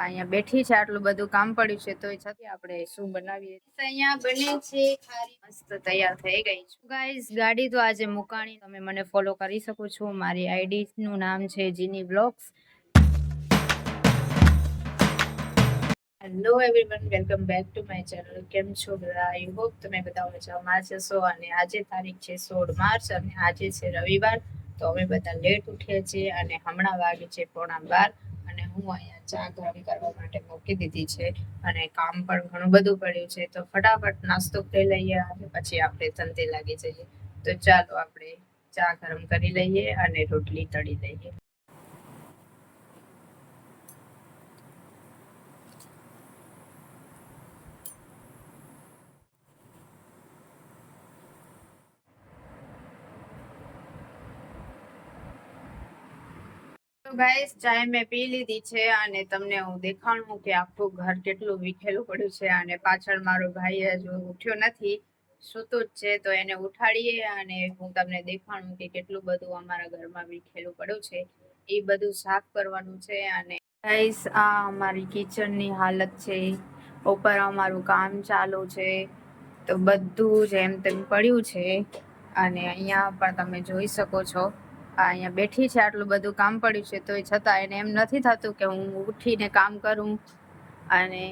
અહીંયા બેઠી છે, આટલું બધું કામ પડ્યું છે, તો છતાં આપણે શું બનાવીએ. અહીંયા બને છે, ખારી મસ્ત તૈયાર થઈ ગઈ છું. ગાઈઝ ગાડી તો આજે મુકાણી, તમે મને ફોલો કરી શકો છો. મારી આઈડી નું નામ છે Jini blogs hello everyone welcome back to my channel કેમ છો બધા? આઈ હોપ તમે બધા મજામાં જશો અને આજે તારીખ છે સોળ માર્ચ અને આજે છે રવિવાર. તો અમે બધા લેટ ઉઠીએ છીએ અને હમણાં વાગે છે પોણા બાર. અને હું અહીંયા ચા ગરમ કરવા માટે મૂકી દીધી છે અને કામ પણ ઘણું બધું પડ્યું છે. તો ફટાફટ નાસ્તો કરી લઈએ અને પછી આપણે ધંધે લાગી જઈએ. તો ચાલો આપણે ચા ગરમ કરી લઈએ અને રોટલી તળી લઈએ. ગાઈસ ચાય મેં પી લીધી છે અને તમને હું દેખાડું કે આખું ઘર કેટલું વિખેલું પડ્યું છે અને પાછળ મારો ભાઈ હજુ ઉઠ્યો નથી, સૂતો જ છે. તો એને ઉઠાડીએ અને હું તમને દેખાડું કે કેટલું બધું અમારા ઘરમાં વિખેલું પડ્યું છે. એ બધું સાફ કરવાનું છે અને ગાઈસ આ અમારી કિચનની હાલત છે. ઉપર અમારું કામ ચાલુ છે. તો બધું જ એમ તેમ પડ્યું છે. અને અહીંયા પણ તમે જોઈ શકો છો. અહીંયા બેઠી છે, આટલું બધું કામ પડ્યું છે તો એ છતાં એને એમ નથી થતું કે હું ઉઠીને કામ કરું. અને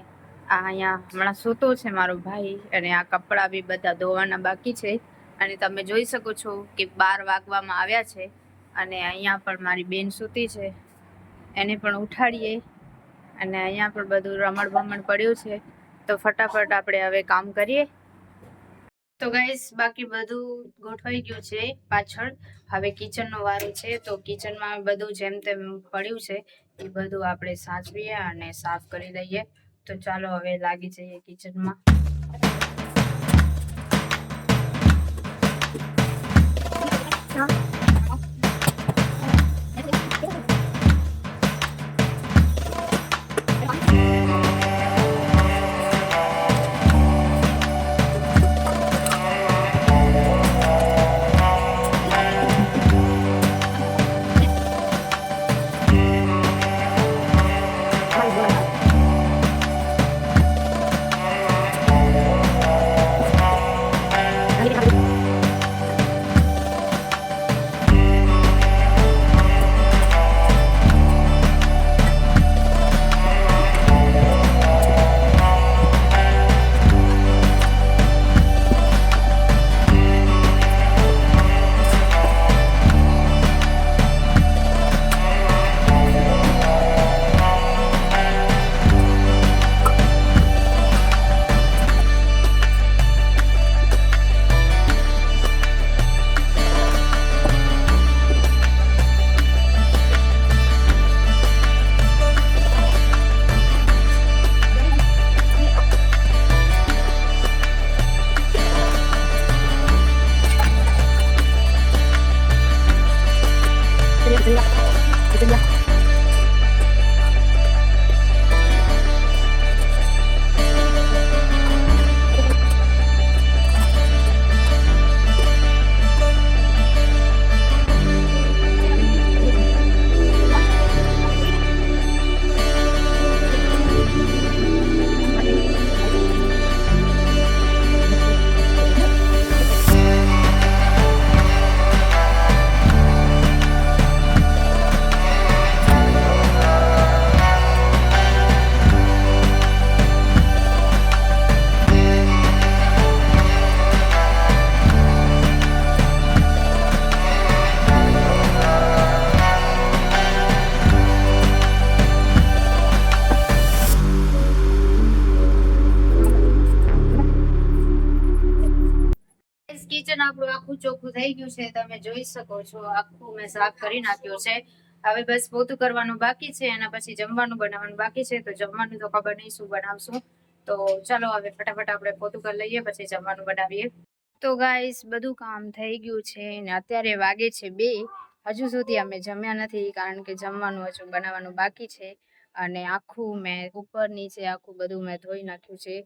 આ અહીંયા હમણાં સૂતો છે મારો ભાઈ, અને આ કપડાં બી બધા ધોવાના બાકી છે. અને તમે જોઈ શકો છો કે બાર વાગવામાં આવ્યા છે, અને અહીંયા પણ મારી બેન સૂતી છે. એને પણ ઉઠાડીએ, અને અહીંયા પણ બધું રમણ ભમણ પડ્યું છે. તો ફટાફટ આપણે હવે કામ કરીએ. તો ગાઈસ બાકી બધું ગોઠવાઈ ગયું છે પાછળ. હવે કિચનનો વારો છે, તો કિચનમાં બધું જેમ તેમ પડ્યું છે, એ બધું આપણે સાચવીએ અને સાફ કરી લઈએ તો ચાલો હવે લાગી જઈએ કિચનમાં 姐姐 કિચન આપણું આખું ચોખ્ખું થઈ ગયું છે, તમે જોઈ શકો છો, આખું મેં સાફ કરી નાખ્યું છે. હવે બસ પોતું કરવાનું બાકી છે એના પછી જમવાનું બનાવવાનું બાકી છે, તો જમવાનું તો ખબર નહીં શું બનાવશું. તો ચાલો હવે ફટાફટ આપણે પોતું કરી લઈએ, પછી જમવાનું બનાવીએ. તો ગાઈસ બધું કામ થઈ ગયું છે ને અત્યારે વાગે છે બે. હજુ સુધી અમે જમ્યા નથી, કારણ કે જમવાનું હજુ બનાવવાનું બાકી છે. અને આખું મેં ઉપર નીચે આખું બધું મેં ધોઈ નાખ્યું છે.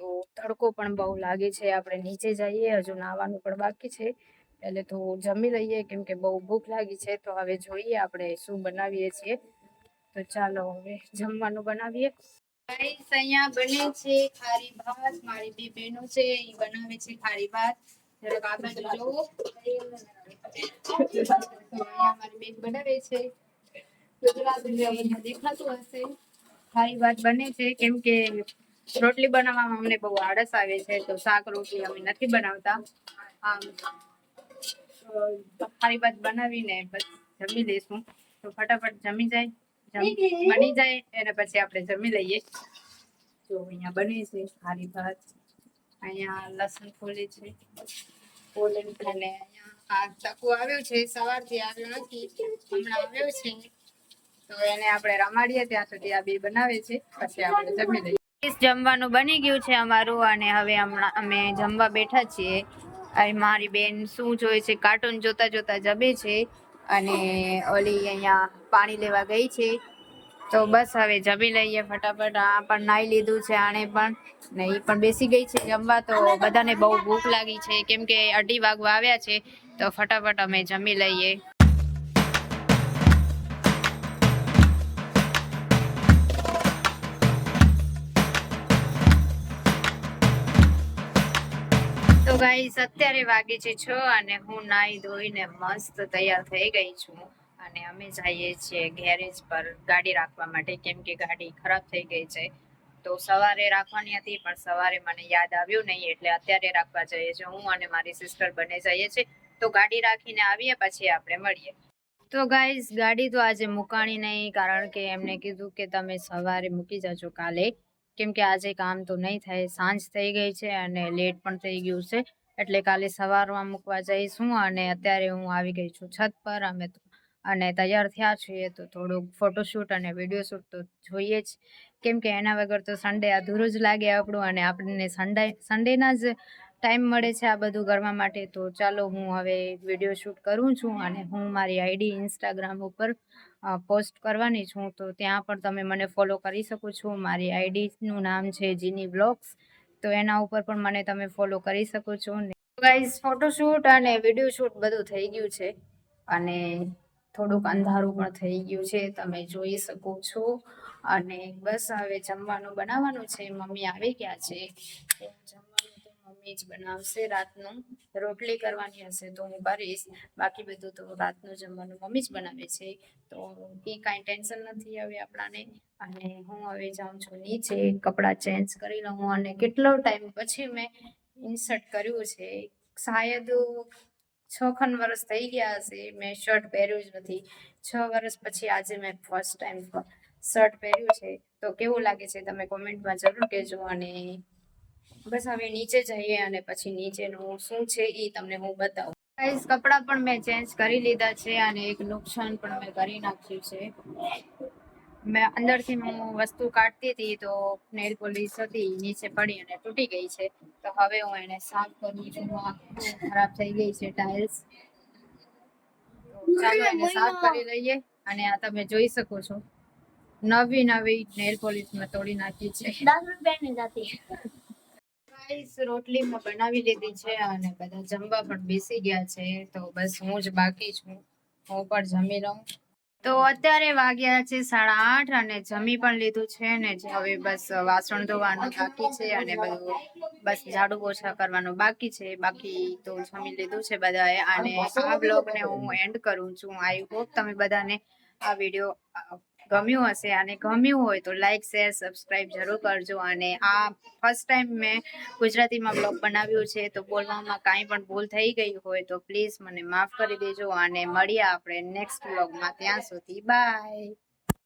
તો તડકો પણ બહુ લાગે છે. આપણે નીચે જઈએ, હજુ નાહવાનું પણ બાકી છે. એટલે તો જમી લઈએ, કેમ કે બહુ ભૂખ લાગી છે. તો હવે જોઈએ આપણે શું બનાવીએ છીએ. તો ચાલો હવે જમવાનું બનાવીએ. ગાઈસ, અહીંયા બને છે ખારી ભાત. મારી બે બહેનો છે એ બનાવે છે ખારી ભાત. જરાક આ બાજુ અહીંયા મારી બેન બનાવે છે. ગુજરાત દેખાતું હશે. ખારી ભાત બને છે, કેમ કે રોટલી બનાવવામાં અમને બહુ આળસ આવે છે, તો શાક રોટલી અમે નથી બનાવતા. આમ ખારી ભાત બનાવીને બસ જમી લઈશું. તો ફટાફટ જમી જાય બની જાય, એને પછી આપણે જમી લઈએ. તો અહીંયા બને છે ખારી ભાત. અહીંયા લસણ ફોલે છે. ફોલે અને અહીંયા આ ચકુ આવ્યો છે, સવારથી આવ્યો નથી, હમણાં આવ્યો છે. તો એને આપણે રમાડીએ, ત્યાં સુધી આ બે બનાવે છે, પછી આપણે જમી લઈએ. જમવાનું બની ગયું છે અમારું અને હવે હમણાં અમે જમવા બેઠા છીએ. અને મારી બેન શું જોઈ છે કાર્ટૂન જોતા જોતા જમે છે અને ઓલી અહીંયા પાણી લેવા ગઈ છે. તો બસ હવે જમી લઈએ ફટાફટ. આ પણ નાઈ લીધું છે આણે પણ ને એ પણ બેસી ગઈ છે જમવા. તો બધાને બહુ ભૂખ લાગી છે. કેમ કે અઢી વાગવા આવ્યા છે. તો ફટાફટ અમે જમી લઈએ. તો ગાઈસ અત્યારે વાગે છે છ અને હું નાઈ ધોઈને મસ્ત તૈયાર થઈ ગઈ છું. અને અમે જઈએ છીએ ગેરેજ પર ગાડી રાખવા માટે, કેમ કે ગાડી ખરાબ થઈ ગઈ છે. તો સવારે રાખવાની હતી, પણ સવારે મને યાદ આવ્યું નહીં, એટલે અત્યારે રાખવા જઈએ છીએ. હું અને મારી સિસ્ટર બંને જઈએ છીએ. તો ગાડી રાખીને આવીએ, પછી આપણે મળીએ. તો ગાઈઝ ગાડી તો આજે મુકાણી નહીં, કારણ કે એમણે કીધું કે તમે સવારે મૂકી જજો કાલે. કેમ કે આજે કામ તો નહીં થાય, સાંજ થઈ ગઈ છે અને લેટ પણ થઈ ગયું છે. એટલે કાલે સવારમાં મૂકવા જઈશું અને અત્યારે હું આવી ગઈ છું છત પર. અમે તો, અને તૈયાર થયા છીએ તો થોડુંક ફોટોશૂટ અને વીડિયો શૂટ તો જોઈએ જ. કેમ કે એના વગર તો સન્ડે અધૂરું જ લાગે આપણું અને આપણને સન્ડે સન્ડેના જ ટાઈમ મળે છે આ બધું કરવા માટે. તો ચાલો હું હવે વીડિયો શૂટ કરું છું અને હું મારી આઈડી ઇન્સ્ટાગ્રામ ઉપર પોસ્ટ કરવાની છું, તો ત્યાં પણ તમે મને ફોલો કરી શકો છો. મારી આઈડીનું નામ છે જીની બ્લોગ્સ, તો એના ઉપર પણ મને તમે ફોલો કરી શકો છો. ગાઈઝ, ફોટોશૂટ અને વીડિયો શૂટ બધું થઈ ગયું છે. અને થોડુંક અંધારું પણ થઈ ગયું છે, તમે જોઈ શકો છો. અને બસ હવે જમવાનું બનાવવાનું છે. મમ્મી આવી ગયા છે. જમવાનું મમ્મી જ બનાવશે રાતનું. રોટલી કરવાની હશે તો હું કરીશ. બાકી બધું તો રાતનું જમવાનું મમ્મી જ બનાવે છે. તો એ કાંઈ ટેન્શન નથી હવે આપણાને. અને હું હવે જાઉં છું નીચે, કપડાં ચેન્જ કરી લઉં અને કેટલો ટાઈમ પછી મેં ઇન્સર્ટ કર્યું છે. શાયદ છ ખન વર્ષ થઈ ગયા હશે. મેં શર્ટ પહેર્યું જ નથી. છ વર્ષ પછી આજે મેં ફર્સ્ટ ટાઈમ શર્ટ પહેર્યું છે. તો કેવું લાગે છે? તમે કોમેન્ટમાં જરૂર કહેજો અને બસ હવે નીચે જઈએ અને પછી નીચેનું શું છે એ તમને હું બતાવું. ગાઈઝ કપડાં પણ મેં ચેન્જ કરી લીધા છે અને એક નુકસાન પણ મેં કરી નાખ્યું છે. મેં અંદરથી હું વસ્તુ કાઢતી હતી તો નેલ પોલીસ હતી નીચે પડી અને તૂટી ગઈ છે. તો હવે હું એને સાફ કરું છું. આખું ખરાબ થઈ ગઈ છે ટાઇલ્સ ચાલો એને સાફ કરી લઈએ અને આ તમે જોઈ શકો છો. નવી નવી નેલ પોલીસ મેં તોડી નાખી છે. દસ રૂપિયાની હતી ગાઈસ રોટલી મેં બનાવી લીધી છે અને બધા જમવા પણ બેસી ગયા છે. તો બસ હું જ બાકી છું. હું પણ જમી લઉં. તો અત્યારે વાગ્યા છે સાડા આઠ અને જમી પણ લીધું છે ને હવે બસ વાસણ ધોવાનું બાકી છે અને બધું બસ ઝાડુ પોછા કરવાનું બાકી છે. બાકી તો જમી લીધું છે બધાએ અને આ બ્લોગને હું એન્ડ કરું છું. આઈ હોપ તમે બધાને આ વીડિયો ગમ્યું હશે અને ગમ્યું હોય તો લાઈક શેર સબસ્ક્રાઈબ જરૂર કરજો. અને આ ફર્સ્ટ ટાઈમ મેં ગુજરાતીમાં બ્લોગ બનાવ્યું છે તો બોલવામાં કાંઈ પણ ભૂલ થઈ ગઈ હોય તો પ્લીઝ મને માફ કરી દેજો. અને મળીએ આપણે નેક્સ્ટ બ્લોગમાં ત્યાં સુધી બાય